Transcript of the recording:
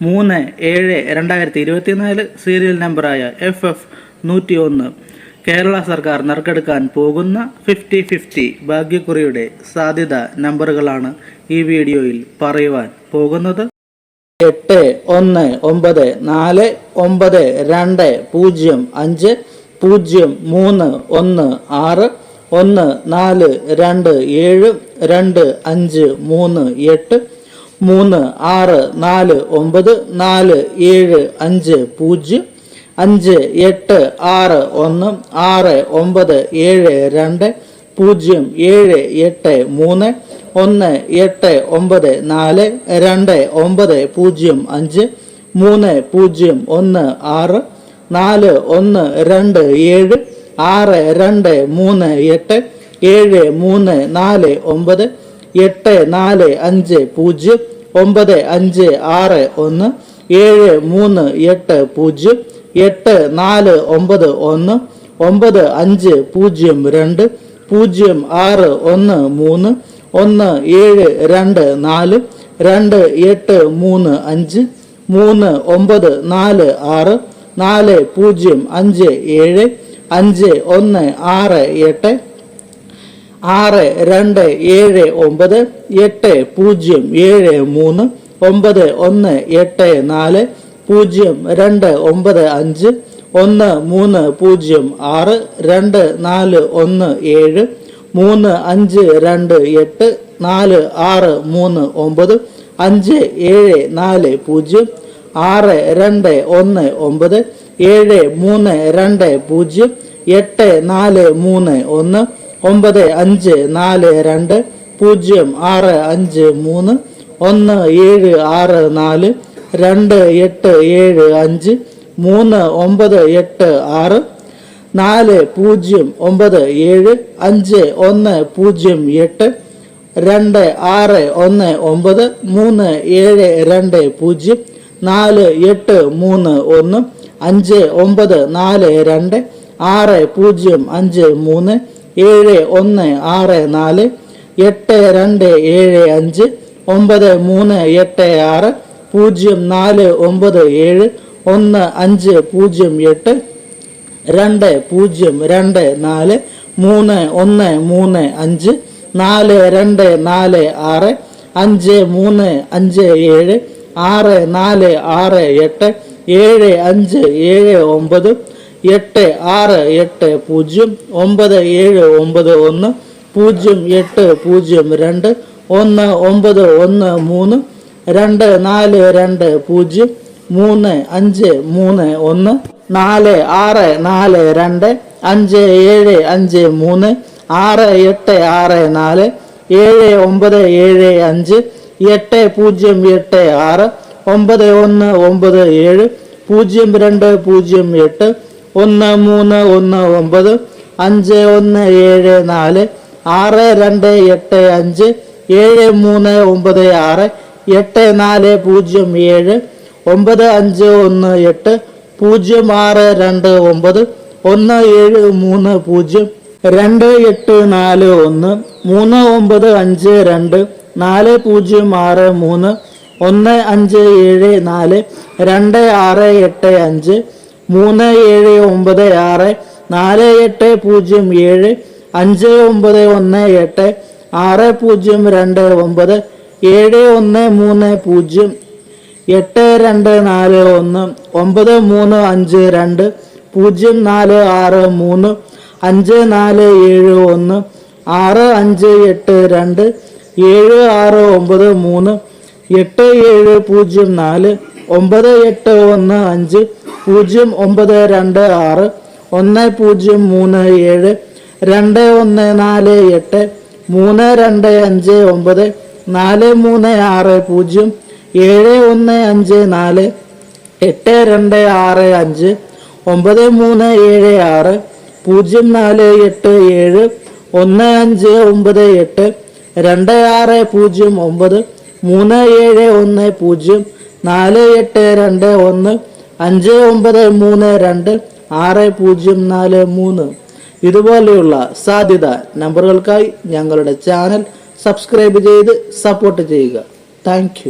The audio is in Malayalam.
മൂന്ന് ഏഴ് രണ്ടായിരത്തി ഇരുപത്തിനാല് സീരിയൽ നമ്പറായ എഫ് എഫ് നൂറ്റി ഒന്ന് കേരള സർക്കാർ നറുക്കെടുക്കാൻ പോകുന്ന ഫിഫ്റ്റി ഫിഫ്റ്റി ഭാഗ്യക്കുറിയുടെ സാധ്യത നമ്പറുകളാണ് ഈ വീഡിയോയിൽ പറയുവാൻ പോകുന്നത്. എട്ട് ഒന്ന് ഒമ്പത് നാല് ഒമ്പത് രണ്ട് പൂജ്യം അഞ്ച് പൂജ്യം മൂന്ന് ഒന്ന് ആറ് ഒന്ന് നാല് രണ്ട് ഏഴ് രണ്ട് അഞ്ച് മൂന്ന് എട്ട് മൂന്ന് ആറ് നാല് ഒമ്പത് നാല് ഏഴ് അഞ്ച് പൂജ്യം അഞ്ച് എട്ട് ആറ് ഒന്ന് ആറ് ഒമ്പത് ഏഴ് രണ്ട് പൂജ്യം ഏഴ് എട്ട് മൂന്ന് ഒന്ന് എട്ട് ഒമ്പത് നാല് രണ്ട് ഒമ്പത് പൂജ്യം അഞ്ച് മൂന്ന് പൂജ്യം ഒന്ന് ആറ് നാല് ഒന്ന് രണ്ട് ഏഴ് ആറ് രണ്ട് മൂന്ന് എട്ട് ഏഴ് മൂന്ന് നാല് ഒമ്പത് എട്ട് നാല് അഞ്ച് പൂജ്യം ഒമ്പത് അഞ്ച് ആറ് ഒന്ന് ഏഴ് മൂന്ന് എട്ട് പൂജ്യം എട്ട് നാല് ഒമ്പത് ഒന്ന് ഒമ്പത് അഞ്ച് പൂജ്യം രണ്ട് പൂജ്യം ആറ് ഒന്ന് മൂന്ന് ഒന്ന് ഏഴ് രണ്ട് നാല് രണ്ട് എട്ട് മൂന്ന് അഞ്ച് മൂന്ന് ഒമ്പത് നാല് ആറ് നാല് പൂജ്യം അഞ്ച് ഏഴ് അഞ്ച് ഒന്ന് ആറ് എട്ട് ആറ് രണ്ട് ഏഴ് ഒമ്പത് എട്ട് പൂജ്യം ഏഴ് മൂന്ന് ഒമ്പത് ഒന്ന് എട്ട് നാല് പൂജ്യം രണ്ട് ഒമ്പത് അഞ്ച് ഒന്ന് മൂന്ന് പൂജ്യം ആറ് രണ്ട് നാല് ഒന്ന് ഏഴ് മൂന്ന് അഞ്ച് രണ്ട് എട്ട് നാല് ആറ് മൂന്ന് ഒമ്പത് അഞ്ച് ഏഴ് നാല് പൂജ്യം ആറ് രണ്ട് ഒന്ന് ഒമ്പത് ഏഴ് മൂന്ന് രണ്ട് പൂജ്യം എട്ട് നാല് മൂന്ന് ഒന്ന് ഒമ്പത് അഞ്ച് നാല് രണ്ട് പൂജ്യം ആറ് അഞ്ച് മൂന്ന് ഒന്ന് ഏഴ് ആറ് നാല് രണ്ട് എട്ട് ഏഴ് അഞ്ച് മൂന്ന് ഒമ്പത് എട്ട് ആറ് നാല് പൂജ്യം ഒമ്പത് ഏഴ് അഞ്ച് ഒന്ന് പൂജ്യം എട്ട് രണ്ട് ആറ് ഒന്ന് ഒമ്പത് മൂന്ന് ഏഴ് രണ്ട് പൂജ്യം നാല് എട്ട് മൂന്ന് ഒന്ന് അഞ്ച് ഒമ്പത് നാല് രണ്ട് ആറ് പൂജ്യം അഞ്ച് മൂന്ന് ഏഴ് ഒന്ന് ആറ് നാല് എട്ട് രണ്ട് ഏഴ് അഞ്ച് ഒമ്പത് മൂന്ന് എട്ട് ആറ് പൂജ്യം നാല് ഒമ്പത് ഏഴ് ഒന്ന് അഞ്ച് പൂജ്യം എട്ട് രണ്ട് പൂജ്യം രണ്ട് നാല് മൂന്ന് ഒന്ന് മൂന്ന് അഞ്ച് നാല് രണ്ട് നാല് ആറ് അഞ്ച് മൂന്ന് അഞ്ച് ഏഴ് ആറ് നാല് ആറ് എട്ട് ഏഴ് അഞ്ച് ഏഴ് ഒമ്പത് എട്ട് ആറ് എട്ട് പൂജ്യം ഒമ്പത് ഏഴ് ഒമ്പത് ഒന്ന് പൂജ്യം എട്ട് പൂജ്യം രണ്ട് ഒന്ന് ഒമ്പത് ഒന്ന് മൂന്ന് രണ്ട് നാല് രണ്ട് പൂജ്യം മൂന്ന് അഞ്ച് മൂന്ന് ഒന്ന് നാല് ആറ് നാല് രണ്ട് അഞ്ച് ഏഴ് അഞ്ച് മൂന്ന് ആറ് എട്ട് ആറ് നാല് ഏഴ് ഒമ്പത് ഏഴ് അഞ്ച് എട്ട് പൂജ്യം എട്ട് ആറ് ഒമ്പത് ഒന്ന് ഒമ്പത് ഏഴ് പൂജ്യം രണ്ട് പൂജ്യം എട്ട് ഒന്ന് മൂന്ന് ഒന്ന് ഒമ്പത് അഞ്ച് ഒന്ന് ഏഴ് നാല് ആറ് രണ്ട് എട്ട് അഞ്ച് ഏഴ് മൂന്ന് ഒമ്പത് ആറ് എട്ട് നാല് പൂജ്യം ഏഴ് ഒമ്പത് അഞ്ച് ഒന്ന് എട്ട് പൂജ്യം ആറ് രണ്ട് ഒമ്പത് ഒന്ന് ഏഴ് മൂന്ന് പൂജ്യം രണ്ട് എട്ട് നാല് ഒന്ന് മൂന്ന് ഒമ്പത് അഞ്ച് രണ്ട് നാല് പൂജ്യം ആറ് മൂന്ന് ഒന്ന് അഞ്ച് ഏഴ് നാല് രണ്ട് ആറ് എട്ട് അഞ്ച് മൂന്ന് ഏഴ് ഒമ്പത് ആറ് നാല് എട്ട് പൂജ്യം ഏഴ് അഞ്ച് ഒമ്പത് ഒന്ന് എട്ട് ആറ് പൂജ്യം രണ്ട് ഒമ്പത് ഏഴ് ഒന്ന് മൂന്ന് പൂജ്യം എട്ട് രണ്ട് നാല് ഒന്ന് ഒമ്പത് മൂന്ന് അഞ്ച് രണ്ട് പൂജ്യം നാല് ആറ് മൂന്ന് അഞ്ച് നാല് ഏഴ് ഒന്ന് ആറ് അഞ്ച് എട്ട് രണ്ട് ഏഴ് ആറ് ഒമ്പത് മൂന്ന് എട്ട് ഏഴ് പൂജ്യം നാല് ഒമ്പത് എട്ട് ഒന്ന് അഞ്ച് പൂജ്യം ഒമ്പത് രണ്ട് ആറ് ഒന്ന് പൂജ്യം മൂന്ന് ഏഴ് രണ്ട് ഒന്ന് നാല് എട്ട് മൂന്ന് രണ്ട് അഞ്ച് ഒമ്പത് നാല് മൂന്ന് ആറ് പൂജ്യം ഏഴ് ഒന്ന് അഞ്ച് നാല് എട്ട് രണ്ട് ആറ് അഞ്ച് ഒമ്പത് മൂന്ന് ഏഴ് ആറ് പൂജ്യം നാല് എട്ട് ഏഴ് ഒന്ന് അഞ്ച് ഒമ്പത് എട്ട് രണ്ട് ആറ് പൂജ്യം ഒമ്പത് മൂന്ന് ഏഴ് ഒന്ന് പൂജ്യം നാല് എട്ട് രണ്ട് ഒന്ന് അഞ്ച് ഒമ്പത് മൂന്ന് രണ്ട് ആറ് പൂജ്യം നാല് മൂന്ന്. ഇതുപോലെയുള്ള സാധ്യത നമ്പറുകൾക്കായി ഞങ്ങളുടെ ചാനൽ സബ്സ്ക്രൈബ് ചെയ്ത് സപ്പോർട്ട് ചെയ്യുക. താങ്ക്